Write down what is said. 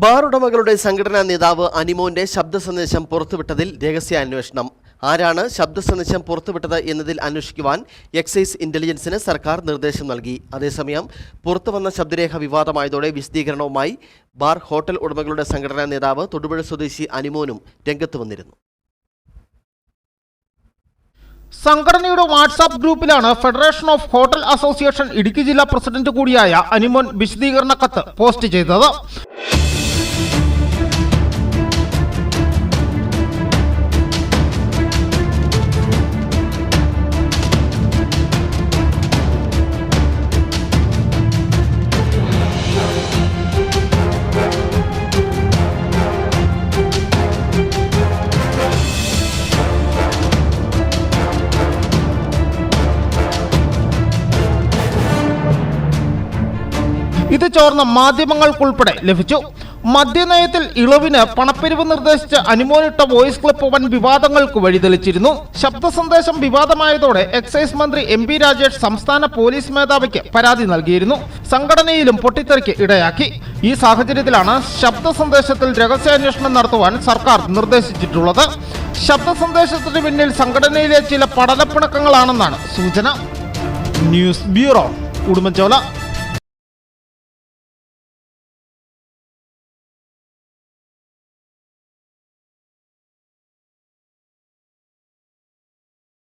Bar ഉടമകളുടെ സംഘടനാ നേതാവ് അനിമോന്റെ ശബ്ദ സന്ദേശം പുറത്തുവിട്ടതിൽ രഹസ്യാന്വേഷണം. ആരാണ് ശബ്ദ സന്ദേശം പുറത്തുവിട്ടത് എന്നതിൽ അന്വേഷിക്കുവാൻ എക്സൈസ് ഇന്റലിജൻസിന് സർക്കാർ നിർദ്ദേശം നൽകി. അതേസമയം പുറത്തുവന്ന ശബ്ദരേഖ വിവാദമായതോടെ വിശദീകരണവുമായി ബാർ ഹോട്ടൽ ഉടമകളുടെ സംഘടനാ നേതാവ് തൊടുപുഴ സ്വദേശി അനിമോനും രംഗത്ത് വന്നിരുന്നു. സംഘടനയുടെ WhatsApp ഗ്രൂപ്പിലാണ് federation of hotel association Idukki ജില്ലാ പ്രസിഡന്റ് കൂടിയായ അനിമോൻ വിശദീകരണ കത്ത് പോസ്റ്റ് ചെയ്തത്. ഇത് ചോർന്ന മാധ്യമങ്ങൾക്കുൾപ്പെടെ ലഭിച്ചു. മദ്യനയത്തിൽ ഇളവിന് പണപ്പിരിവ് നിർദ്ദേശിച്ച് അനുമോനിട്ട വോയിസ് ക്ലിപ്പ് വൻ വിവാദങ്ങൾക്ക് വഴിതെളിച്ചിരുന്നു. ശബ്ദ സന്ദേശം വിവാദമായതോടെ എക്സൈസ് മന്ത്രി എം പി രാജേഷ് സംസ്ഥാന പോലീസ് മേധാവിക്ക് പരാതി നൽകിയിരുന്നു. സംഘടനയിലും പൊട്ടിത്തെറിക്ക് ഇടയാക്കി. ഈ സാഹചര്യത്തിലാണ് ശബ്ദ സന്ദേശത്തിൽ രഹസ്യാന്വേഷണം നടത്തുവാൻ സർക്കാർ നിർദ്ദേശിച്ചിട്ടുള്ളത്. ശബ്ദ സന്ദേശത്തിന് പിന്നിൽ സംഘടനയിലെ ചില പഠനപ്പിണക്കങ്ങളാണെന്നാണ് സൂചന. News bureau Udumbanchola.